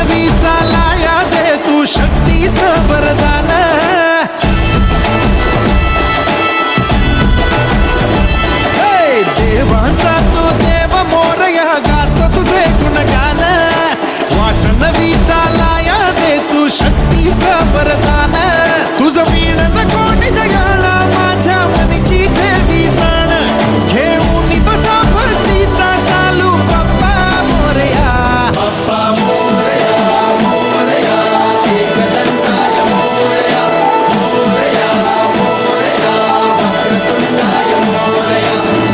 पदवीचा लाया दे, तू शक्तीचं वरदान देवांचा तू तो देव मोरया गातो तो तुझे गुणगान वाट नवीचा लाया दे, तू शक्तीचं वरदान तुझं वीण